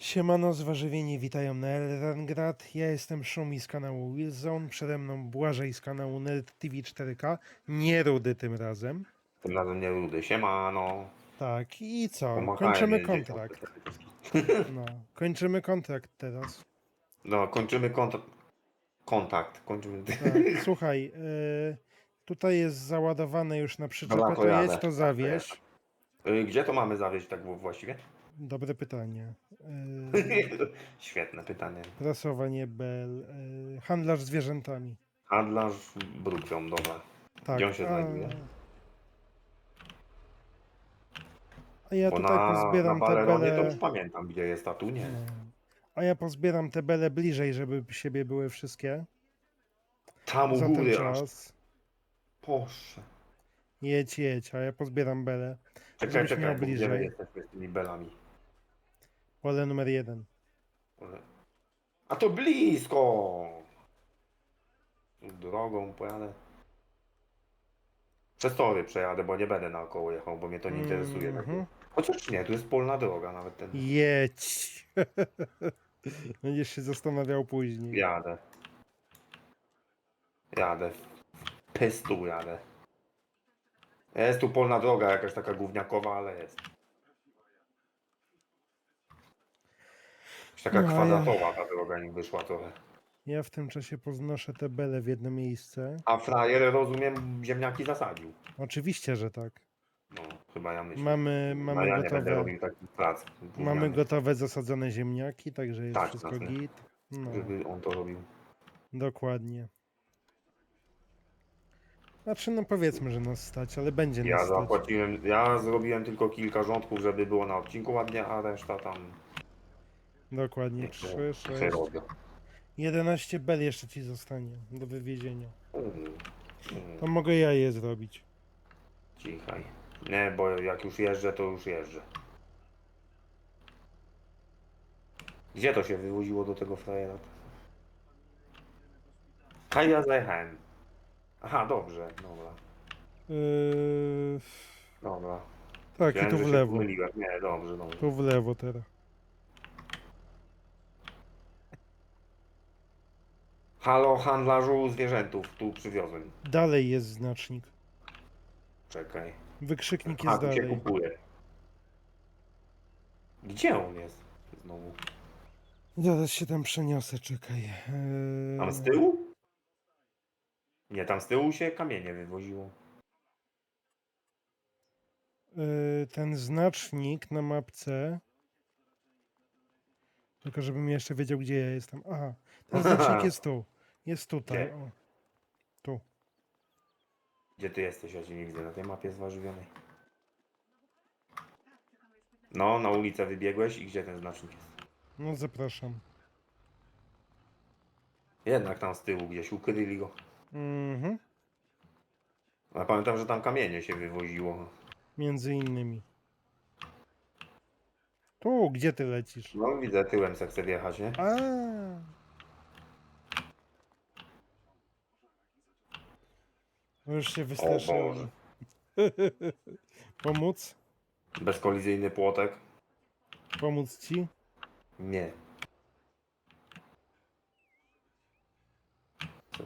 Siemano, zważywieni witają na Elrangrad. Ja jestem Szumi z kanału Wilson, przede mną Błażej z kanału Nerd TV 4K, nie Rudy tym razem. Tym razem nie rudy. Siemano. Tak, i co? Pomachałem Kończymy kontrakt. No, kończymy kontrakt teraz. No, kończymy kontakt. Kontakt. Kończymy. Tak, słuchaj, y, tutaj jest załadowane już na przyczepę, Dobra, to to jedź, to zawieź. Y, Gdzie to mamy zawieźć tak właściwie? Dobre pytanie. Świetne pytanie. prasowanie Bell, y, handlarz zwierzętami. Handlarz brukwią, dobra. Tak. Gdzie on się a- znajduje? A ja Bo tutaj na, na pozbieram te Baleronie to bele. już pamiętam, gdzie jest, a tu nie. No. A ja pozbieram te bele bliżej, żeby siebie były wszystkie. Tam u Za góry aż. czas. Boże. Jedź, jedź, a ja pozbieram bele. Czekaj, czekaj, bliżej. jesteśmy z tymi belami. Pole numer jeden. A to blisko! Drogą pojadę. Przez tory przejadę, bo nie będę naokoło jechał, bo mnie to nie interesuje. Mhm. Chociaż nie, tu jest polna droga nawet ten. Jedź. Będziesz się zastanawiał później. Jadę. Jadę. Pystu jadę. Jest tu polna droga, jakaś taka gówniakowa, ale jest. Jakaś taka No, ja- kwadratowa ta droga mi wyszła trochę. Ja w tym czasie poznoszę te bele w jedno miejsce. A frajer, rozumiem, ziemniaki zasadził. Oczywiście, że tak. No, chyba ja myślę. Mamy, No, mamy ja nie będę gotowe. robił takich prac. Mamy gównianych, gotowe zasadzone ziemniaki, także jest Tak, wszystko jasne. git. No, Żeby on to robił. dokładnie. Znaczy, no powiedzmy, że nas stać, ale będzie Ja nas stać. zapłaciłem, ja zrobiłem tylko kilka rządków, żeby było na odcinku ładnie, a reszta tam Dokładnie. niech 3, się 6, robią. 11 bel jeszcze ci zostanie do wywiezienia. Mm, To mm, mogę ja je zrobić. Cichaj. Nie, bo jak już jeżdżę, to już jeżdżę. Gdzie to się wywoziło do tego frajera? A ja zajechałem. Aha, dobrze, dobra. Yy, Dobra. tak, i Myślałem, tu że w się lewo. pomyliłem. Nie, dobrze, dobrze. Tu w lewo teraz. Halo, handlarzu zwierzętów, tu przywiozłem. Dalej jest znacznik. Czekaj. Wykrzyknik A, jest tu się dalej. kupuje. Gdzie on jest? Znowu. Zaraz się tam przeniosę, czekaj. Yy, Tam z tyłu? Nie, tam z tyłu się kamienie wywoziło. yy, ten znacznik na mapce. Tylko żebym jeszcze wiedział, gdzie ja jestem. Aha, ten znacznik jest tu. Jest tutaj. Gdzie? O. Tu. Gdzie ty jesteś? Ja cię nie widzę na tej mapie zwarzywionej. No, na ulicę wybiegłeś i gdzie ten znacznik jest? No zapraszam. Jednak tam z tyłu gdzieś ukryli go. Mhm. Ale pamiętam, że tam kamienie się wywoziło. Między innymi. Tu, gdzie ty lecisz? No widzę, tyłem se chcę wjechać, nie? A. Już się wystraszyłem. Pomóc? Bezkolizyjny płotek? Pomóc ci? Nie.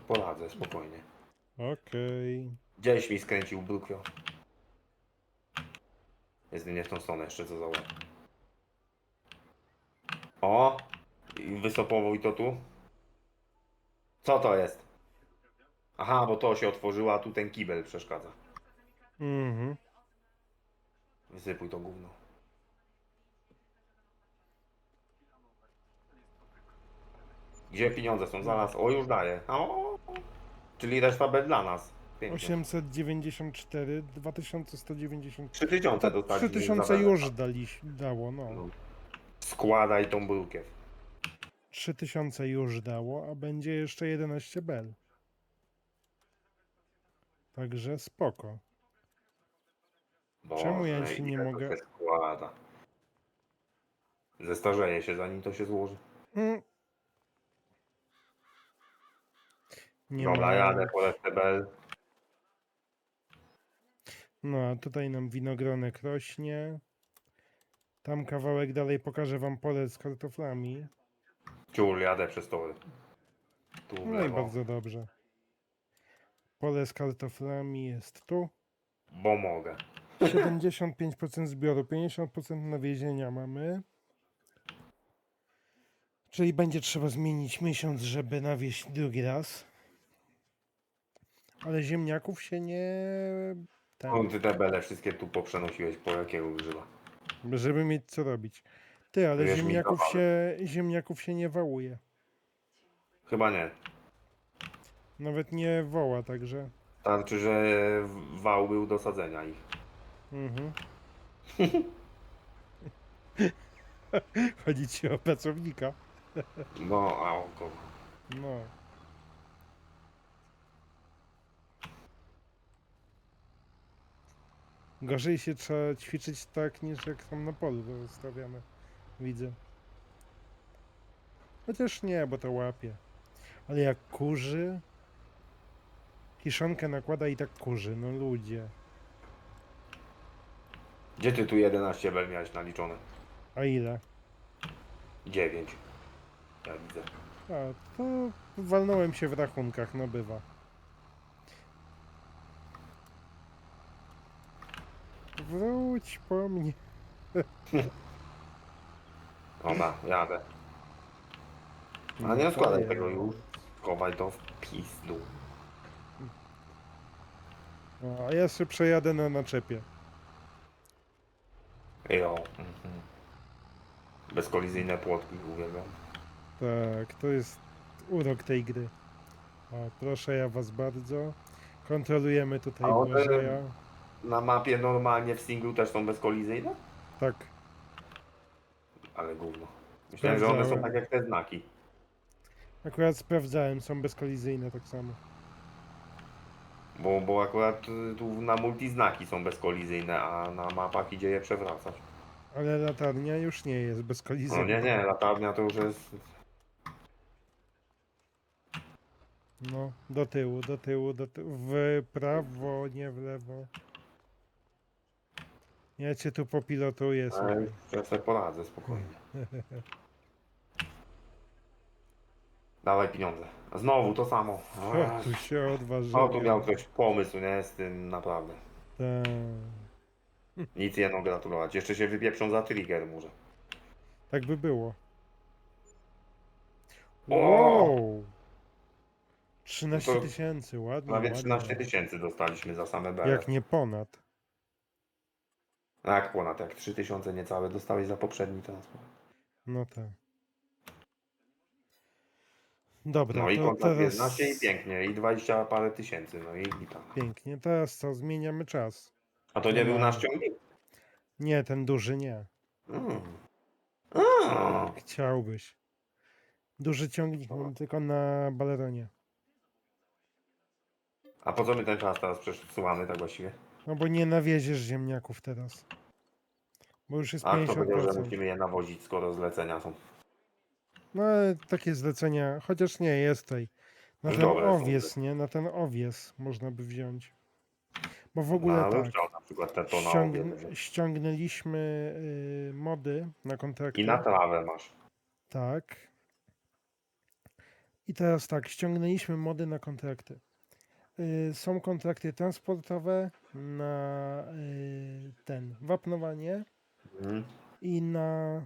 Poradzę, spokojnie. Okej. Gdzieś mi skręcił brukwio. Jest nie w tą stronę jeszcze, co za łeb. O! I wysopował i to tu. Co to jest? Aha, bo to się otworzyło, a tu ten kibel przeszkadza. Mhm. Wysypuj to gówno. Gdzie pieniądze są? Zaraz. O, już daję. O! Czyli reszta będzie dla nas. Pięknie. 894, 2190. 3000 dostaliśmy. 3000 za już dali, dało, no. No. Składaj tą brukiew. 3000 już dało, a będzie jeszcze 11 bel. Także spoko. Czemu ja Boże, ci nie ile to mogę- się składa. Zestarzeje się zanim to się złoży. Mm. Nie Dobra, ma... jadę po FTBL. No, a tutaj nam winogronek rośnie. Tam kawałek dalej pokażę wam pole z kartoflami. Ciul, jadę przez tory. Tu w No i lewo, bardzo dobrze. Pole z kartoflami jest tu. bo mogę. 75% zbioru, 50% nawiezienia mamy. Czyli będzie trzeba zmienić miesiąc, żeby nawieść drugi raz. Ale ziemniaków się nie... Ten, ty te bele wszystkie tu poprzenosiłeś, po jakiego grzyba. żeby mieć co robić. Ty, ale Wiesz, mi ziemniaków się, ziemniaków się nie wałuje. Chyba nie. Nawet nie woła, także... Tarczy, że wał był do sadzenia ich. Mhm. Chodzi ci o pracownika. No, a o kogo? No. Gorzej się trzeba ćwiczyć tak, niż jak tam na polu to zostawiamy. Widzę. Chociaż nie, bo to łapie. Ale jak kurzy... Kiszonkę nakłada i tak kurzy, no ludzie. Gdzie ty tu 11 bel miałeś naliczone? A ile? 9. Ja widzę. A, to walnąłem się w rachunkach, no bywa. Wróć po mnie. Ona, jadę. A nie składaj tego już. Chowaj to w pizdu. No, a ja się przejadę na naczepie. Jo. Mhm. Bezkolizyjne płotki uwielbiam. Tak, to jest urok tej gry. O, proszę ja was bardzo. Kontrolujemy tutaj A one- Błażeja. Na mapie normalnie w singlu też są bezkolizyjne? Tak, Ale gówno. Myślałem, że one są Sprawdzałem. tak jak te znaki. akurat sprawdzałem, są bezkolizyjne tak samo. Bo, bo akurat y, tu na multi znaki są bezkolizyjne, a na mapach idzie je przewracać. Ale latarnia już nie jest No bezkolizyjna. nie, nie, latarnia to już jest... No, do tyłu, do tyłu, do tyłu. W prawo, nie w lewo. Ja cię tu popilotuję ja sobie poradzę spokojnie. Dawaj pieniądze. Znowu to samo. O, tu się odważyłem. No tu miał ktoś pomysł, nie? Z tym naprawdę. Tak. Nic jedno gratulować. Jeszcze się wypieprzą za trigger może. Tak by było. O! Wow! 13 To tysięcy, ładnie. Prawie ładnie. 13 tysięcy dostaliśmy za same BR. Jak nie ponad. Jak ponad, jak 3000 niecałe dostałeś za poprzedni transport. No tak. Dobra, No i to kontrakt teraz 15 i pięknie. I 20 parę tysięcy. No i, tam. pięknie. Teraz co? Zmieniamy czas. A to nie był nasz ciągnik? Nie, ten duży nie. Mm. A. Chciałbyś. Duży ciągnik mam tylko na baleronie. A po co my ten czas teraz przesuwamy tak właściwie? No bo nie nawieziesz ziemniaków teraz. Bo już jest A kto powiedział, że 50%. musimy je nawozić, skoro zlecenia są? No ale takie zlecenia, chociaż nie, jest tutaj. Na Już ten dobre są owies, nie? Na ten owies można by wziąć. Bo w No, ogóle ale tak. chciał na przykład te to na Ściągn obiad. ściągnęliśmy y, mody na kontrakty. I na trawę masz. Tak. I teraz tak, ściągnęliśmy mody na kontrakty. Y, są kontrakty transportowe na y, ten wapnowanie Mhm. i na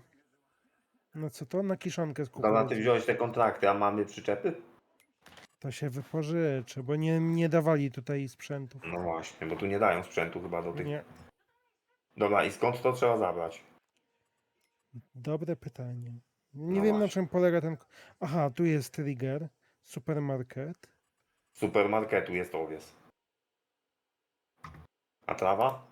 na co to? Na kiszonkę z Dobra, ty kukurydzy. wziąłeś te kontrakty, a mamy przyczepy? To się wypożyczy, bo nie, nie dawali tutaj sprzętów. No właśnie, bo tu nie dają sprzętu chyba do tych. Nie. Dobra, i skąd to trzeba zabrać? Dobre pytanie. Nie No wiem na właśnie. czym polega ten. Aha, tu jest trigger, supermarket. Z supermarketu jest owies. A trawa?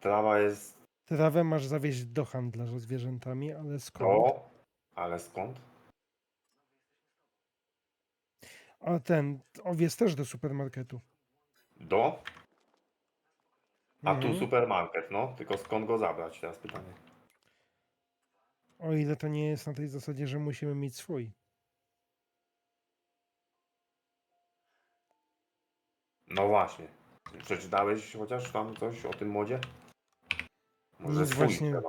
Trawa jest Trawę masz zawieźć do handlarza zwierzętami, ale skąd? to, ale skąd? A ten owiec też do supermarketu. Do? A tu Mhm. supermarket, no. Tylko skąd go zabrać? Teraz pytanie. O ile to nie jest na tej zasadzie, że musimy mieć swój. No właśnie. Przeczytałeś chociaż tam coś o tym modzie? Może Nic swój właśnie-.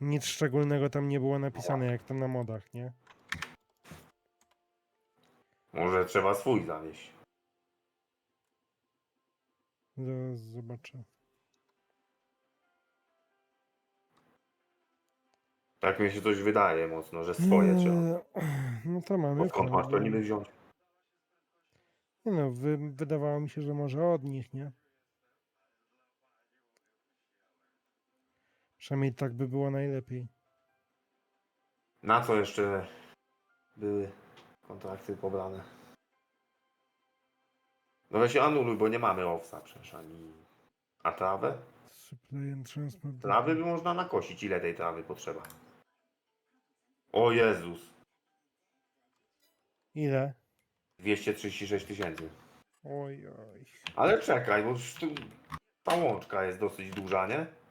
Nic szczególnego tam nie było napisane, jak to na modach, nie? Może trzeba swój zawieść. Zaraz zobaczę. Tak mi się coś wydaje mocno, że swoje trzeba. No to mamy. Bo skąd masz to niby wziąć? Nie no, wy, wydawało mi się, że może od nich, nie? Przynajmniej tak by było najlepiej. Na co jeszcze były kontrakty pobrane? No weź się anuluj, bo nie mamy owsa przecież ani... A trawę? Supply and transport. Trawy by można nakosić. Ile tej trawy potrzeba? O Jezus! Ile? 236 tysięcy. Oj, oj. Ale czekaj, bo już tu ta łączka jest dosyć duża, nie?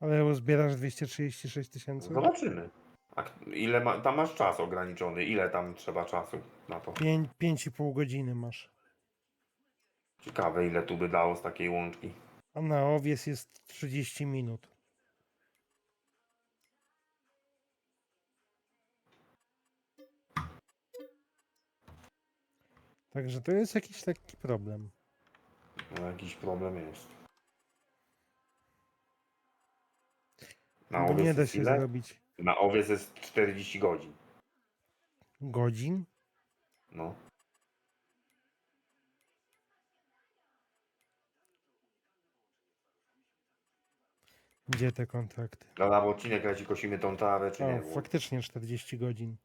Ale uzbierasz 236 tysięcy? Zobaczymy. A k- ile ma, tam masz czas ograniczony? Ile tam trzeba czasu na to? Pięć- pięć i pół godziny masz. Ciekawe, ile tu by dało z takiej łączki. A na owies jest 30 minut. Także to jest jakiś taki problem. No, jakiś problem jest. Na owiec nie da jest się ile? zrobić Na owiec jest 40 godzin. godzin. No. Gdzie te kontrakty? Dobra, bo odcinek leci, kosimy tą trawę, czy nie? O, faktycznie 40 godzin.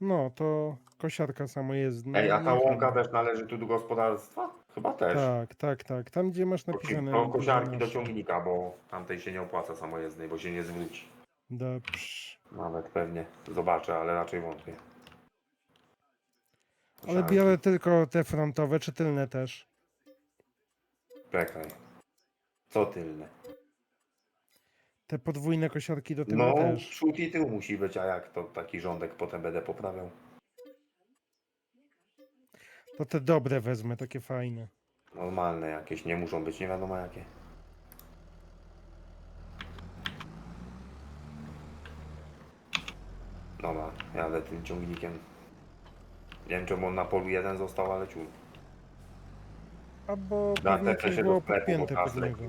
No, to kosiarka samojezdna. Ej, a ta nie łąka też należy tu do gospodarstwa? Chyba też. Tak, tak, tak. Tam, gdzie masz napisane... Do kosiarki do 12. ciągnika, bo tamtej się nie opłaca samojezdnej, bo się nie zwróci. Dobrze. Nawet pewnie. Zobaczę, ale raczej wątpię. Ale biorę tylko te frontowe, czy tylne też? Czekaj. Co tylne? Te podwójne kosiarki do tyłu No, też. przód i tył musi być, a jak to taki rządek potem będę poprawiał? To te dobre wezmę, takie fajne. Normalne jakieś, nie muszą być nie wiadomo jakie. Dobra, jadę tym ciągnikiem. Nie wiem czemu on na polu jeden został, ale ciul. Albo Da, pewnie te coś się było do sklepu, podpięte bo pod niego.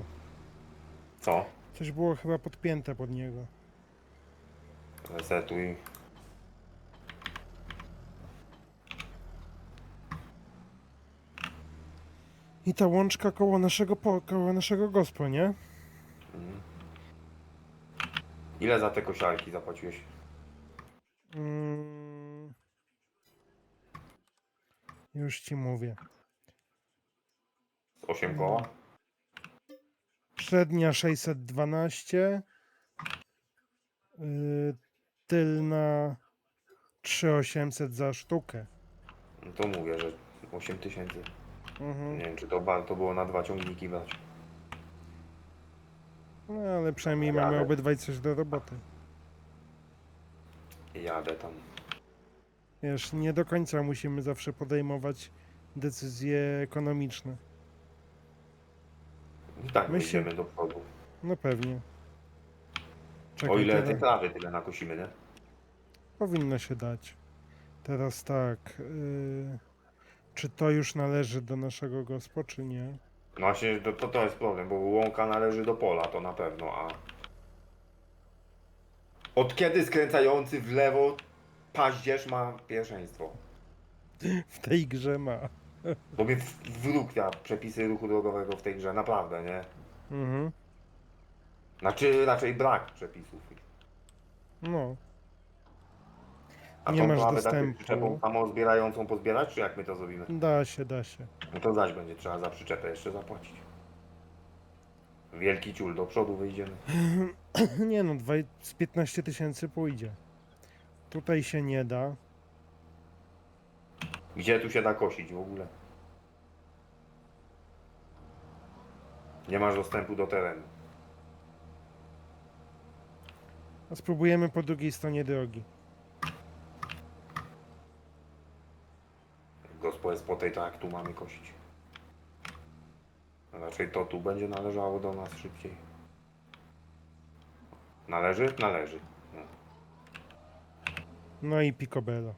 Co? Coś było chyba podpięte pod niego. Resetuj. I ta łączka koło naszego, po, koło naszego gospo, nie? Mhm. Ile za te kosiarki zapłaciłeś? Mm. Już ci mówię. Z 8 koła? Przednia 612. Yy, tylna 3800 za sztukę. No to mówię, że 8 tysięcy. Mhm. Nie wiem, czy to warto było na dwa ciągniki brać. No ale przynajmniej Jadę. mamy obydwaj coś do roboty. Jadę tam. Wiesz, nie do końca musimy zawsze podejmować decyzje ekonomiczne. I tak My się- do przodu. No pewnie. O Czekaj, ile teraz- tej trawy tyle nakosimy, nie? Powinno się dać. Teraz tak. Yy, czy to już należy do naszego gospo, czy nie? No Właśnie to, to, to jest problem, bo łąka należy do pola, to na pewno, a... Od kiedy skręcający w lewo paździerz ma pierwszeństwo? W tej grze ma. Bo mnie w- przepisy ruchu drogowego w tej grze, naprawdę, nie? Mhm. Znaczy raczej brak przepisów. No. A Nie tą masz taką dostępu. przyczepą samozbierającą pozbierać, czy jak my to zrobimy? Da się, da się. No to zaś będzie trzeba za przyczepę jeszcze zapłacić. Wielki ciul, do przodu wyjdziemy. nie no, z 15 tysięcy pójdzie. Tutaj się nie da. Gdzie tu się da kosić w ogóle? Nie masz dostępu do terenu. A spróbujemy po drugiej stronie drogi. Gospo jest po tej, tak jak tu mamy kosić. Raczej to tu będzie należało do nas szybciej. Należy? Należy. No i picobello.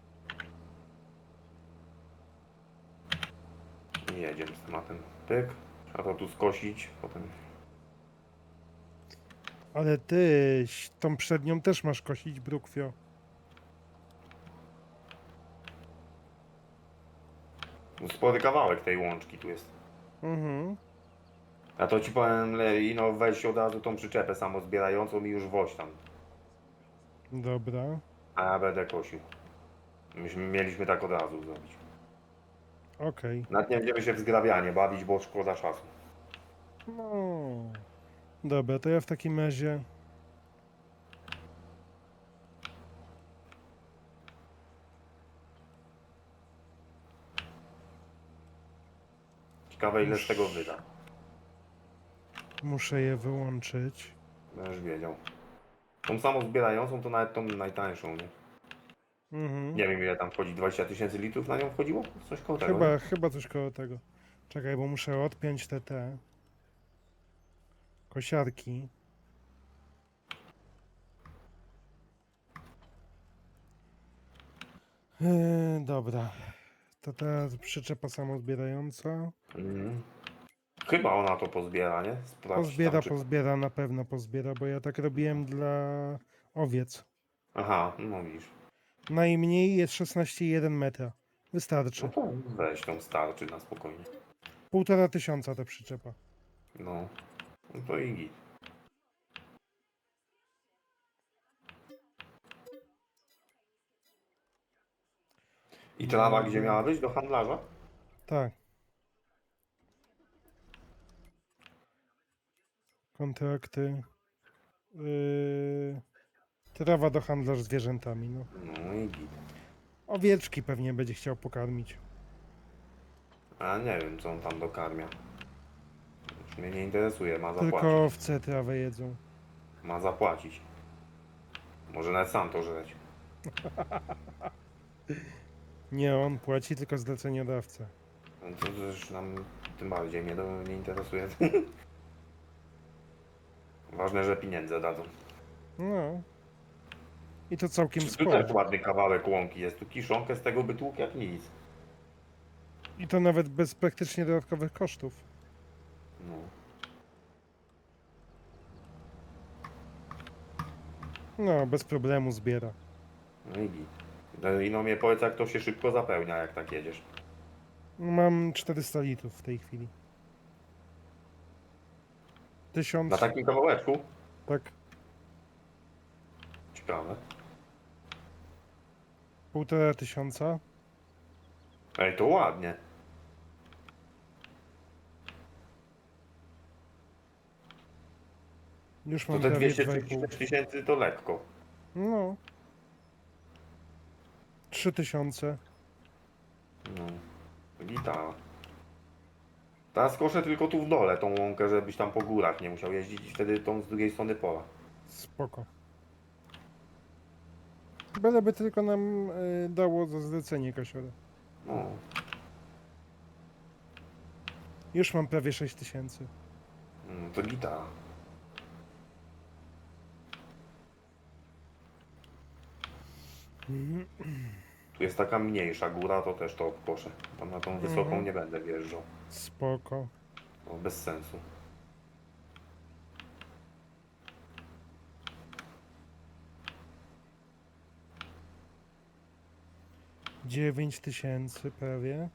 I jedziemy z tematem. Pyk. Trzeba to tu skosić, potem... Ale ty, ś- tą przednią też masz kosić, Brukwio. Spory kawałek tej łączki tu jest. Mhm. Ja to ci powiem, le- ino weź od razu tą przyczepę samozbierającą i już woź tam. Dobra. A ja będę kosił. Myśmy mieliśmy tak od razu zrobić. Okej. Nawet nie będziemy się w zgrabianie bawić, bo szkoda czasu. No. Dobra, to ja w takim razie. Ciekawe ile z tego wyda. Muszę je wyłączyć. Będziesz wiedział. Tą samą zbierającą to nawet tą najtańszą, nie? Mhm. Nie wiem ile tam wchodzi, 20 tysięcy litrów na nią wchodziło? Coś koło tego. Chyba, chyba coś koło tego. Czekaj, bo muszę odpiąć te te kosiarki. Yy, dobra. To ta przyczepa samozbierająca. Mhm. Chyba ona to pozbiera, nie? Sprawdź Pozbiera, tam, czy... pozbiera, na pewno pozbiera, bo ja tak robiłem dla owiec. Aha, no widzisz. Najmniej jest 16,1 metra. Wystarczy. No to weź tą starczy na spokojnie. Półtora tysiąca ta przyczepa. No. No to i git. I trawa gdzie miała być? Do handlarza? Tak. Kontrakty. Yy, trawa do handlarz zwierzętami. No. No i git. Owieczki pewnie będzie chciał pokarmić. A nie wiem co on tam dokarmia. Już mnie nie interesuje, ma zapłacić. Tylko owce trawę jedzą. Ma zapłacić. Może nawet sam to żreć. Nie on płaci, tylko zleceniodawca. No to też nam tym bardziej mnie to nie interesuje. Ważne, że pieniądze dadzą. No. I to całkiem Tu sporo. też ładny kawałek łąki jest. Tu kiszonkę z tego by tłukł jak nic. I to nawet bez praktycznie dodatkowych kosztów. No. No, bez problemu zbiera. No i git. No I no mnie powiedz jak to się szybko zapełnia jak tak jedziesz. Mam 400 litrów w tej chwili. Tysiąc, Na takim kawałeczku? tak, Ciekawe. półtora tysiąca. Ej, to ładnie. Już To mam te prawie 236 2,5. tysięcy to lekko. No. 3000. No. Gitara. Teraz koszę tylko tu w dole tą łąkę, żebyś tam po górach nie musiał jeździć i wtedy tą z drugiej strony pola. Spoko. Byleby tylko nam y, dało za zlecenie kasiora. No. Już mam prawie 6000. Mm, To gitara. Tu jest taka mniejsza góra, to też to obkoszę. Tam na tą wysoką Mhm. nie będę wjeżdżał. Spoko. No, bez sensu. dziewięć tysięcy prawie.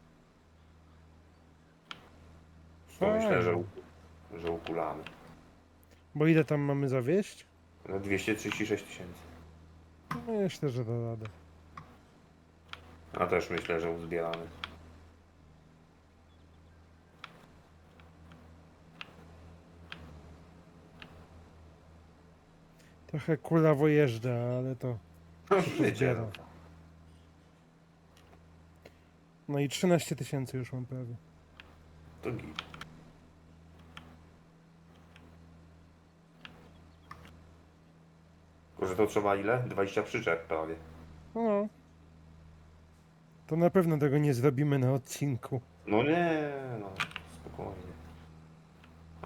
To myślę, że, Fajnie. u- że ukulamy. Bo ile tam mamy zawieść? No 236 tysięcy. No, Myślę, że da radę. A też myślę, że uzbieramy. Trochę kulawo jeżdża, ale to Wiecie, zbiera. No i 13 tysięcy już mam prawie. to git. Tylko, że to trzeba ile? 20 przyczep prawie. No. To na pewno tego nie zrobimy na odcinku. No nie, no spokojnie.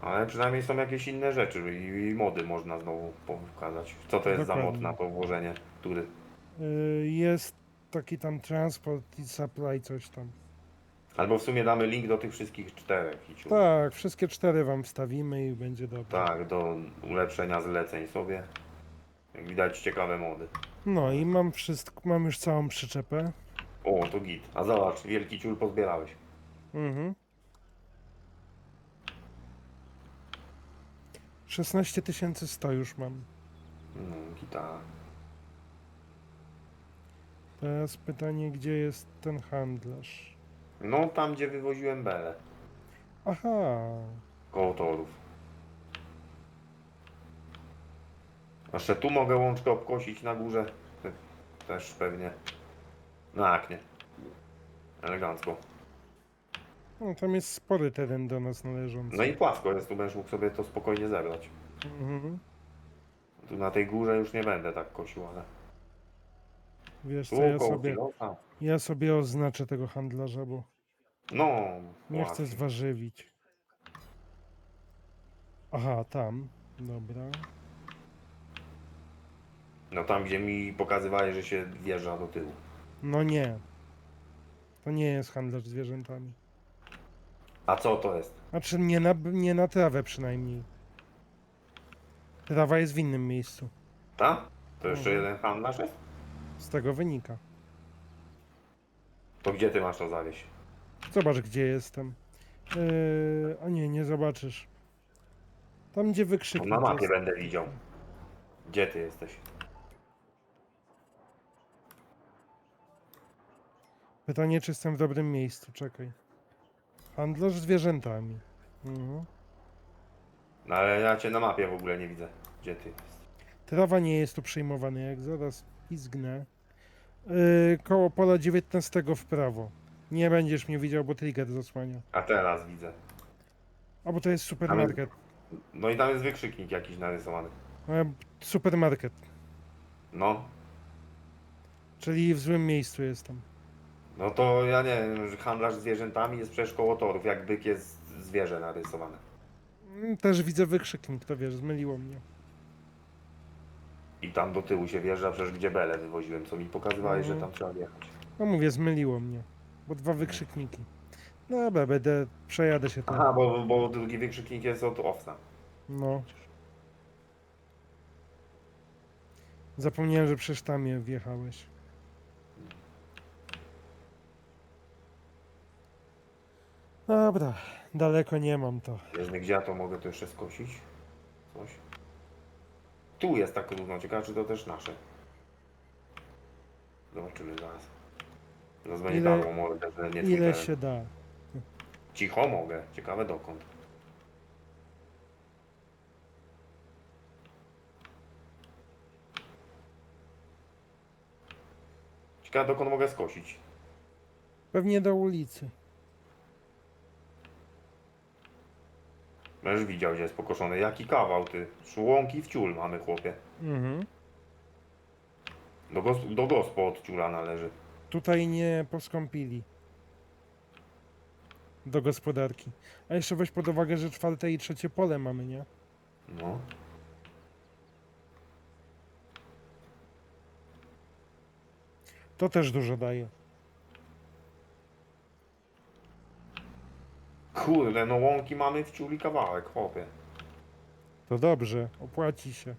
Ale przynajmniej są jakieś inne rzeczy i, i mody można znowu pokazać. Co to jest za mod Dokładnie. na to włożenie? Który? Y, Jest taki tam transport i supply, coś tam. Albo w sumie damy link do tych wszystkich czterech. I ciu. Tak, wszystkie cztery wam wstawimy i będzie dobrze. tak, do ulepszenia zleceń sobie. Jak widać ciekawe mody. No i mam wszystko, mam już całą przyczepę. O, to git. A zobacz, wielki ciul pozbierałeś. Mhm. 16 100 już mam. No, gitara. Teraz pytanie, gdzie jest ten handlarz? No, tam gdzie wywoziłem belę. Aha, Koło torów. Jeszcze tu mogę łączkę obkosić na górze. Te- Też pewnie. No jak nie. Elegancko. no tam jest spory teren do nas należący. No i płasko jest, tu będziesz mógł sobie to spokojnie zebrać. Mhm. Tu na tej górze już nie będę tak kosił, ale... Wiesz Tu co, ja koło sobie, kilofa. ja sobie oznaczę tego handlarza, bo No, nie chcę właśnie. zwarzywić. Aha, tam. Dobra. No tam gdzie mi pokazywali, że się wjeżdża do tyłu. No nie. To nie jest handlarz zwierzętami. A co to jest? Znaczy nie na, nie na trawę przynajmniej. Trawa jest w innym miejscu. Ta? To jeszcze Mhm. jeden handlarz jest? Z tego wynika. To gdzie ty masz to zawieść? Zobacz gdzie jestem. Yy, a nie, nie zobaczysz. Tam gdzie To wykrzyknik na mapie jest. będę widział. Gdzie ty jesteś? Pytanie, czy jestem w dobrym miejscu. Czekaj. Handlarz zwierzętami. Mhm. No ale ja cię na mapie w ogóle nie widzę. Gdzie ty jesteś? Trawa nie jest tu przejmowana, jak zaraz pizgnę. Yy, koło pola 19 w prawo. Nie będziesz mnie widział, bo trigger zasłania. A teraz widzę. A bo to jest supermarket. No i tam jest wykrzyknik jakiś narysowany. E, supermarket. No. Czyli w złym miejscu jestem. No to ja nie wiem, handlarz zwierzętami jest przecież koło torów, jak byk jest zwierzę narysowane. Mm, Też widzę wykrzyknik, to wiesz, zmyliło mnie. I tam do tyłu się wjeżdża, przecież gdzie belę wywoziłem, co mi pokazywałeś, że Mhm. tam trzeba wjechać. No mówię, zmyliło mnie. Bo dwa wykrzykniki. Dobra, będę, przejadę się tam. Aha, bo, bo drugi wykrzyknik jest od owca. No. Zapomniałem, że przecież tam je wjechałeś. Dobra, daleko nie mam to. Wiemy gdzie ja to mogę to jeszcze skosić? Coś. Tu jest tak równo, ciekawe czy to też nasze. Zobaczymy zaraz. Zaraz będzie Ile- dało mordę, że nie twój Ile teren. się da. Cicho mogę, ciekawe dokąd. Ciekawe dokąd mogę skosić. Pewnie do ulicy. Będziesz widział, gdzie jest pokoszony. Jaki kawał, ty. Szłonki w ciul mamy, chłopie. Mhm. Do, gos do gospo od ciula należy. Tutaj nie poskąpili. Do gospodarki. A jeszcze weź pod uwagę, że czwarte i trzecie pole mamy, nie? No. To też dużo daje. Kurde, no łąki mamy w ciuli kawałek, chłopie. To dobrze, opłaci się.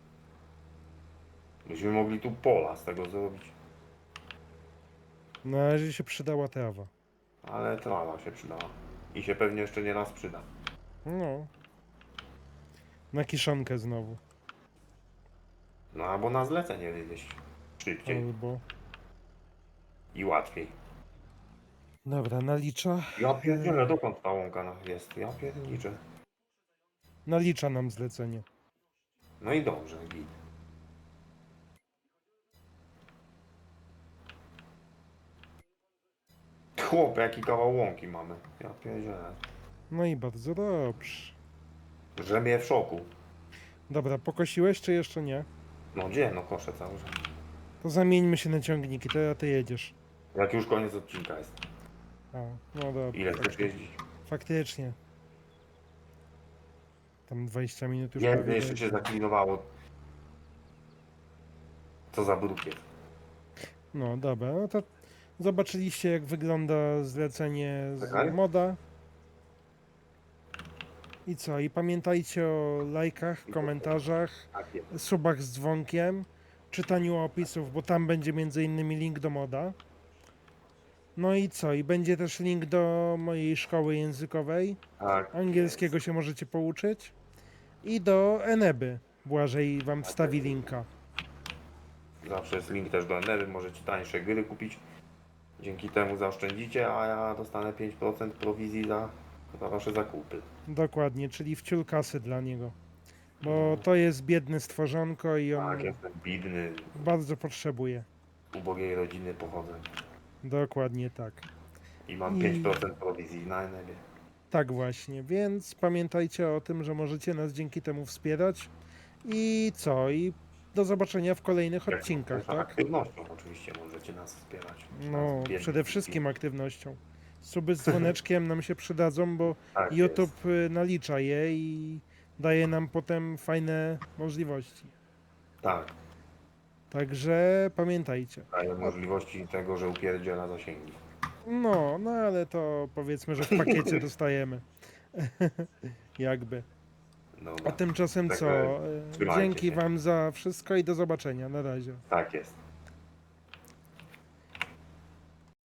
Byśmy mogli tu pola z tego zrobić. Na razie się przydała trawa. Ale trawa się przydała. I się pewnie jeszcze nie raz przyda. No. Na kiszonkę znowu. No albo na zlecenie wywieźć. Szybciej Albo. i łatwiej. Dobra, nalicza. Ja pierdzielę, dokąd ta łąka jest? Ja pierniczę. Nalicza nam zlecenie. No i dobrze, git. Chłop, jaki kawał łąki mamy. Ja pierdzielę. No i bardzo dobrze. Mnie w szoku. Dobra, pokosiłeś czy jeszcze nie? No gdzie? No koszę cały czas. To zamieńmy się na ciągniki, teraz ty jedziesz. Jak już koniec odcinka jest. A, no dobra. Ile chcesz jeździć? Faktycznie. tam 20 minut już Jedno prawie jeszcze się zaklinowało. Co za brukiet. No dobra, no to zobaczyliście jak wygląda zlecenie Czekaj. z moda. I co? I pamiętajcie o lajkach, komentarzach, Tak jest. subach z dzwonkiem, czytaniu opisów, bo tam będzie między innymi link do moda. No i co? I będzie też link do mojej szkoły językowej. Tak Angielskiego się możecie pouczyć. I do Eneby. Błażej wam wstawi linka. Zawsze jest link też do Enevy, możecie tańsze gry kupić. Dzięki temu zaoszczędzicie, a ja dostanę 5% prowizji za, za wasze zakupy. Dokładnie, czyli wciul kasy dla niego. Bo No. to jest biedne stworzonko i on Tak, jestem biedny, bardzo potrzebuje. z ubogiej rodziny pochodzę. Dokładnie tak. I mam I- 5% prowizji na Enevie. Tak właśnie, więc pamiętajcie o tym, że możecie nas dzięki temu wspierać. I co? I do zobaczenia w kolejnych odcinkach, tak? Aktywnością oczywiście możecie nas wspierać. No, Nas przede wszystkim aktywnością. Suby z dzwoneczkiem nam się przydadzą, bo Tak YouTube y, nalicza je i daje nam potem fajne możliwości. Jest. Tak, Także pamiętajcie. daje możliwości tego, że upierdziela zasięgi. No, no ale to powiedzmy, że w pakiecie dostajemy. Jakby. Dobra, A tymczasem co? E, trzymajcie Dzięki się. Wam za wszystko i do zobaczenia. Na razie. tak jest.